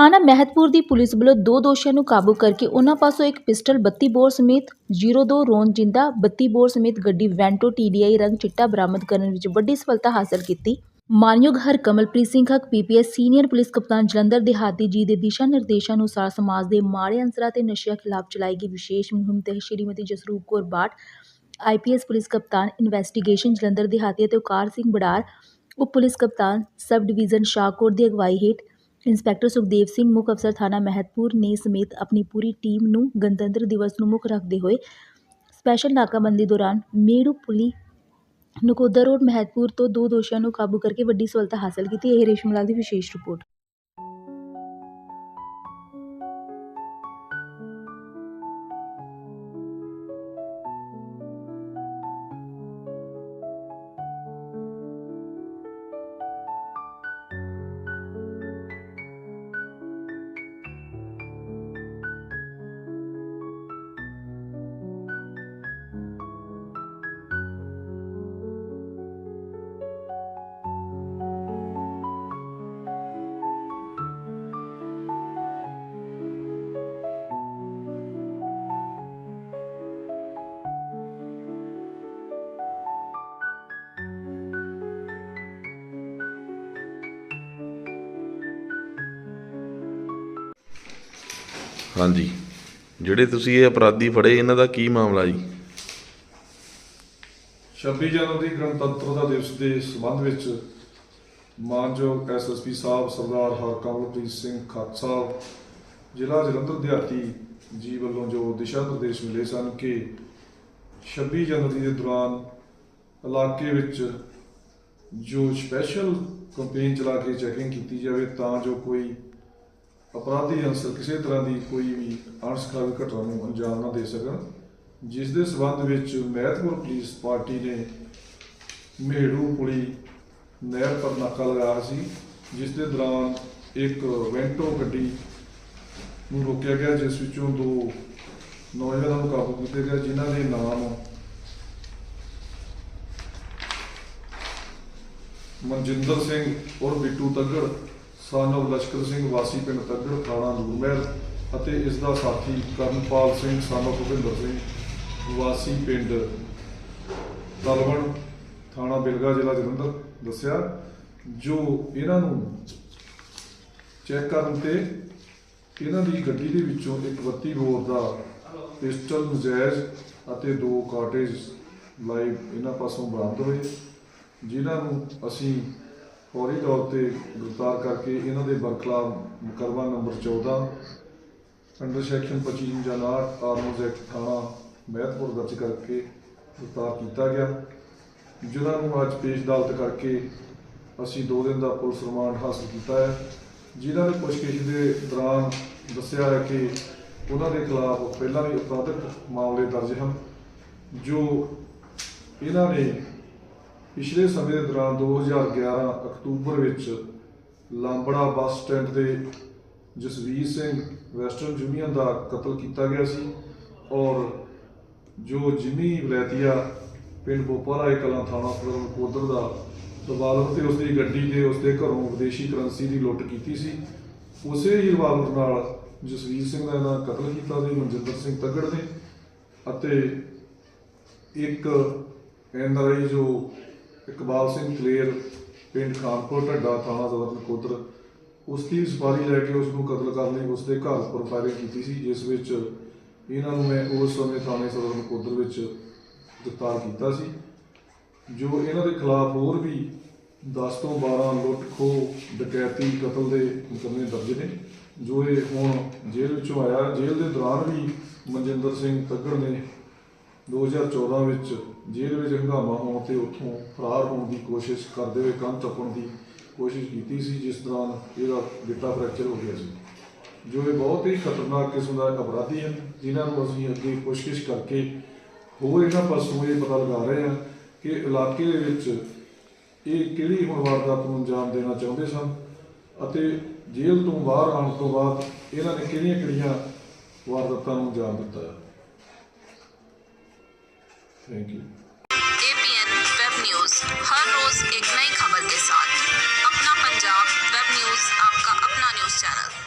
ਥਾਣਾ ਮਹਿਤਪੁਰ ਦੀ ਪੁਲਿਸ ਵੱਲੋਂ ਦੋ ਦੋਸ਼ੀਆਂ ਨੂੰ ਕਾਬੂ ਕਰਕੇ ਉਹਨਾਂ ਪਾਸੋਂ ਇੱਕ ਪਿਸਟਲ 32 ਬੋਰ ਸਮੇਤ 02 ਰੋਨ ਜਿੰਦਾ 32 ਬੋਰ ਸਮੇਤ ਗੱਡੀ ਵੈਂਟੋ TDI ਰੰਗ ਚਿੱਟਾ ਬਰਾਮਦ ਕਰਨ ਵਿੱਚ ਵੱਡੀ ਸਫਲਤਾ ਹਾਸਲ ਕੀਤੀ। ਮਾਨਯੋਗ ਹਰਕਮਲਪ੍ਰੀਤ ਸਿੰਘ ਹੱਕ ਪੀਪੀਐਸ ਸੀਨੀਅਰ ਪੁਲਿਸ ਕਪਤਾਨ ਜਲੰਧਰ ਦਿਹਾਤੀ ਜੀ ਦੇ ਦਿਸ਼ਾ ਨਿਰਦੇਸ਼ਾਂ ਅਨੁਸਾਰ ਸਮਾਜ ਦੇ ਮਾੜੇ ਅੰਸਰਾਂ ਤੇ ਨਸ਼ਿਆਂ ਖਿਲਾਫ ਚਲਾਈ ਗਈ ਵਿਸ਼ੇਸ਼ ਮੁਹਿੰਮ ਤਹਿਤ Shrimati Jasroop Kaur Bath I P S police ਕਪਤਾਨ ਇਨਵੈਸਟੀਗੇਸ਼ਨ ਜਲੰਧਰ ਦਿਹਾਤੀ ਅਤੇ ਉਕਾਰ ਸਿੰਘ ਬੜਾਰ, ਉਪ ਪੁਲਿਸ ਕਪਤਾਨ ਸਬ ਡਿਵੀਜ਼ਨ ਸ਼ਾਹਕੋਟ ਦੀ ਅਗਵਾਈ ਹੇਠ ਇੰਸਪੈਕਟਰ ਸੁਖਦੇਵ ਸਿੰਘ, ਮੁੱਖ ਅਫਸਰ ਥਾਣਾ ਮਹਿਤਪੁਰ ਨੇ ਸਮੇਤ ਆਪਣੀ ਪੂਰੀ ਟੀਮ ਨੂੰ ਗਣਤੰਤਰ ਦਿਵਸ ਨੂੰ ਮੁੱਖ ਰੱਖਦੇ ਹੋਏ ਸਪੈਸ਼ਲ ਨਾਕਾਬੰਦੀ ਦੌਰਾਨ ਮੇੜੂ ਪੁਲੀ, ਨਕੋਦਰ ਰੋਡ ਮਹਿਤਪੁਰ ਤੋਂ ਦੋ ਦੋਸ਼ੀਆਂ ਨੂੰ ਕਾਬੂ ਕਰਕੇ ਵੱਡੀ ਸਫਲਤਾ ਹਾਸਲ ਕੀਤੀ। ਇਹ ਰੇਸ਼ਮ ਲਾਲ ਦੀ ਵਿਸ਼ੇਸ਼ ਰਿਪੋਰਟ। ਹਾਂਜੀ। ਜਿਹੜੇ ਤੁਸੀਂ ਇਹ ਅਪਰਾਧੀ ਫੜੇ, ਇਹਨਾਂ ਦਾ ਕੀ ਮਾਮਲਾ ਜੀ? 26 ਜਨਵਰੀ ਗਣਤੰਤਰਤਾ ਦਿਵਸ ਦੇ ਸੰਬੰਧ ਵਿੱਚ ਮਾਨਯੋਗ ਐਸਐਸਪੀ ਸਾਹਿਬ, ਸਰਦਾਰ ਹਰਕਮਲਪ੍ਰੀਤ ਸਿੰਘ ਖੱਤ ਸਾਹਿਬ ਜ਼ਿਲ੍ਹਾ ਜਲੰਧਰ ਦਿਹਾਤੀ ਜੀ ਵੱਲੋਂ ਜੋ ਦਿਸ਼ਾ ਨਿਰਦੇਸ਼ ਮਿਲੇ ਸਨ ਕਿ 26 ਜਨਵਰੀ ਦੇ ਦੌਰਾਨ ਇਲਾਕੇ ਵਿੱਚ ਜੋ ਸਪੈਸ਼ਲ ਕੰਪੇਨ ਚਲਾ ਕੇ ਚੈਕਿੰਗ ਕੀਤੀ ਜਾਵੇ, ਤਾਂ ਜੋ ਕੋਈ ਅਪਰਾਧੀ ਅੰਸਰ ਕਿਸੇ ਤਰ੍ਹਾਂ ਦੀ ਕੋਈ ਵੀ ਅਣਸਖਾਵੀ ਘਟਨਾ ਨੂੰ ਅੰਜਾਮ ਨਾ ਦੇ ਸਕਣ, ਜਿਸ ਦੇ ਸਬੰਧ ਵਿੱਚ ਮਹਿਤਪੁਰ ਪੁਲਿਸ ਪਾਰਟੀ ਨੇ ਮੇੜੂ ਪੁਲੀ ਨਹਿਰ ਪਰ ਨਾਕਾ ਲਗਾਇਆ ਸੀ, ਜਿਸ ਦੇ ਦੌਰਾਨ ਇੱਕ ਵੈਂਟੋ ਗੱਡੀ ਨੂੰ ਰੋਕਿਆ ਗਿਆ, ਜਿਸ ਵਿੱਚੋਂ ਦੋ ਨੌਜਵਾਨਾਂ ਨੂੰ ਕਾਬੂ ਕੀਤਾ ਗਿਆ, ਜਿਨ੍ਹਾਂ ਦੇ ਨਾਮ ਮਨਜਿੰਦਰ ਸਿੰਘ ਔਰ ਬਿੱਟੂ ਤੱਗੜ ਸਾਨਵ ਲਸ਼ਕਰ ਸਿੰਘ ਵਾਸੀ ਪਿੰਡ ਤੱਗੜ ਥਾਣਾ ਨੂਰਮਹਿਲ ਅਤੇ ਇਸ ਦਾ ਸਾਥੀ ਕਰਨਪਾਲ ਸਿੰਘ ਸਾਨੋ ਭੁਪਿੰਦਰ ਸਿੰਘ, ਵਾਸੀ ਪਿੰਡ ਤਲਵਣ, ਥਾਣਾ ਬਿਲਗਾ, ਜ਼ਿਲ੍ਹਾ ਜਲੰਧਰ ਦੱਸਿਆ, ਜੋ ਇਹਨਾਂ ਨੂੰ ਚੈੱਕ ਕਰਨ ਤੇ ਇਹਨਾਂ ਦੀ ਗੱਡੀ ਦੇ ਵਿੱਚੋਂ ਇੱਕ 32 ਬੋਰ ਦਾ ਪਿਸਟਲ, ਨਜਾਇਜ਼ ਅਤੇ ਦੋ ਕਾਰਟੇਜ ਲਾਈਵ ਇਹਨਾਂ ਪਾਸੋਂ ਬਰਾਮਦ ਹੋਏ, ਜਿਨ੍ਹਾਂ ਨੂੰ ਅਸੀਂ ਫੌਰੀ ਤੌਰ ਤੇ ਗ੍ਰਿਫਤਾਰ ਕਰਕੇ ਇਹਨਾਂ ਦੇ ਬਰਖਲਾਫ ਮੁਕੱਦਮਾ ਨੰਬਰ 14 ਅੰਡਰ ਸੈਕਸ਼ਨ 25 ਜਨਾਟ ਆਰਮਜ਼ ਐਕਟ ਥਾਣਾ ਮਹਿਤਪੁਰ ਦਰਜ ਕਰਕੇ ਗ੍ਰਿਫਤਾਰ ਕੀਤਾ ਗਿਆ, ਜਿਨ੍ਹਾਂ ਨੂੰ ਅੱਜ ਪੇਸ਼ ਅਦਾਲਤ ਕਰਕੇ ਅਸੀਂ 2 ਦਿਨ ਦਾ ਪੁਲਿਸ ਰਿਮਾਂਡ ਹਾਸਲ ਕੀਤਾ ਹੈ। ਜਿਨ੍ਹਾਂ ਨੇ ਪੁੱਛਗਿੱਛ ਦੇ ਦੌਰਾਨ ਦੱਸਿਆ ਹੈ ਕਿ ਉਹਨਾਂ ਦੇ ਖਿਲਾਫ ਪਹਿਲਾਂ ਵੀ ਅਪਰਾਧਿਕ ਮਾਮਲੇ ਦਰਜ ਹਨ, ਜੋ ਇਹਨਾਂ ਨੇ ਪਿਛਲੇ ਸਮੇਂ ਦੇ ਦੌਰਾਨ 2011 ਅਕਤੂਬਰ ਵਿੱਚ ਲਾਂਬੜਾ ਬੱਸ ਸਟੈਂਡ ਤੇ ਜਸਵੀਰ ਸਿੰਘ ਵੈਸਟਰਨ ਯੂਨੀਅਨ ਦਾ ਕਤਲ ਕੀਤਾ ਗਿਆ ਸੀ ਔਰ ਜੋ ਜਿਮੀ ਵਲੈਤੀਆ ਪਿੰਡ ਬੋਪਾਰਾ ਕਲਾਂ ਥਾਣਾ ਸਦਰ ਕੋਦਰ ਦਾ ਰਿਵਾਲਵਰ ਤੇ ਉਸਦੀ ਗੱਡੀ ਤੇ ਉਸਦੇ ਘਰੋਂ ਵਿਦੇਸ਼ੀ ਕਰੰਸੀ ਦੀ ਲੁੱਟ ਕੀਤੀ ਸੀ, ਉਸੇ ਹੀ ਰਿਵਾਲਵਰ ਨਾਲ ਜਸਵੀਰ ਸਿੰਘ ਦਾ ਇਹਨਾਂ ਕਤਲ ਕੀਤਾ ਸੀ ਮਨਜਿੰਦਰ ਸਿੰਘ ਤੱਗੜ ਨੇ ਅਤੇ ਇੱਕ ਐਨਆਰਆਈ ਜੋ ਇਕਬਾਲ ਸਿੰਘ ਕਲੇਰ ਪਿੰਡ ਖਾਨਪੁਰ, ਢੱਡਾ ਥਾਣਾ ਸਦਰ ਨਕੋਦਰ। ਉਸ ਦੀ ਸਵਾਰੀ ਲੈ ਕੇ ਉਸ ਨੂੰ ਕਤਲ ਕਰਨ ਲਈ ਉਸ ਦੇ ਘਰ ਉੱਪਰ ਫਾਇਰਿੰਗ ਕੀਤੀ ਸੀ, ਜਿਸ ਵਿੱਚ ਇਹਨਾਂ ਨੂੰ ਮੈਂ ਉਸ ਸਮੇਂ ਥਾਣੇ ਸਦਰ ਨਕੋਦਰ ਵਿੱਚ ਗ੍ਰਿਫਤਾਰ ਕੀਤਾ ਸੀ, ਜੋ ਇਹਨਾਂ ਦੇ ਖਿਲਾਫ ਹੋਰ ਵੀ 10 ਤੋਂ 12 ਲੁੱਟ ਖੋਹ ਡਕੈਤੀ, ਕਤਲ ਦੇ ਮੁਕੱਦਮੇ ਦਰਜ ਨੇ, ਜੋ ਇਹ ਹੁਣ ਜੇਲ੍ਹ ਵਿੱਚੋਂ ਆਇਆ। ਜੇਲ੍ਹ ਦੇ ਦੌਰਾਨ ਵੀ ਮਨਜਿੰਦਰ ਸਿੰਘ ਤੱਗੜ ਨੇ 2014 ਵਿੱਚ ਜੇਲ੍ਹ ਵਿੱਚ ਹੰਗਾਮਾ ਹੋਣ ਤੇ ਉੱਥੋਂ ਫਰਾਰ ਹੋਣ ਦੀ ਕੋਸ਼ਿਸ਼ ਕਰਦੇ ਹੋਏ ਕੰਨ ਟੱਪਣ ਦੀ ਕੋਸ਼ਿਸ਼ ਕੀਤੀ ਸੀ, ਜਿਸ ਦੌਰਾਨ ਇਹਦਾ ਗਿੱਟਾ ਫ੍ਰੈਕਚਰ ਹੋ ਗਿਆ ਸੀ। ਜੋ ਇਹ ਬਹੁਤ ਹੀ ਖਤਰਨਾਕ ਕਿਸਮ ਦਾ ਅਪਰਾਧੀ ਹਨ ਜਿਨ੍ਹਾਂ ਨੂੰ ਅਸੀਂ ਅੱਗੇ ਕੋਸ਼ਿਸ਼ ਕਰਕੇ ਹੋਰ ਇਹਨਾਂ ਪਾਸੋਂ ਇਹ ਪਤਾ ਲਗਾ ਰਹੇ ਹਾਂ ਕਿ ਇਲਾਕੇ ਦੇ ਵਿੱਚ ਇਹ ਕਿਹੜੀ ਹੁਣ ਵਾਰਦਾਤ ਨੂੰ ਅੰਜਾਮ ਦੇਣਾ ਚਾਹੁੰਦੇ ਸਨ ਅਤੇ ਜੇਲ੍ਹ ਤੋਂ ਬਾਹਰ ਆਉਣ ਤੋਂ ਬਾਅਦ ਇਹਨਾਂ ਨੇ ਕਿਹੜੀਆਂ ਕਿਹੜੀਆਂ ਵਾਰਦਾਤਾਂ ਨੂੰ ਅੰਜਾਮ ਦਿੱਤਾ thank you A P N web news हर रोज एक नई खबर के साथ अपना पंजाब वेब न्यूज आपका अपना न्यूज चैनल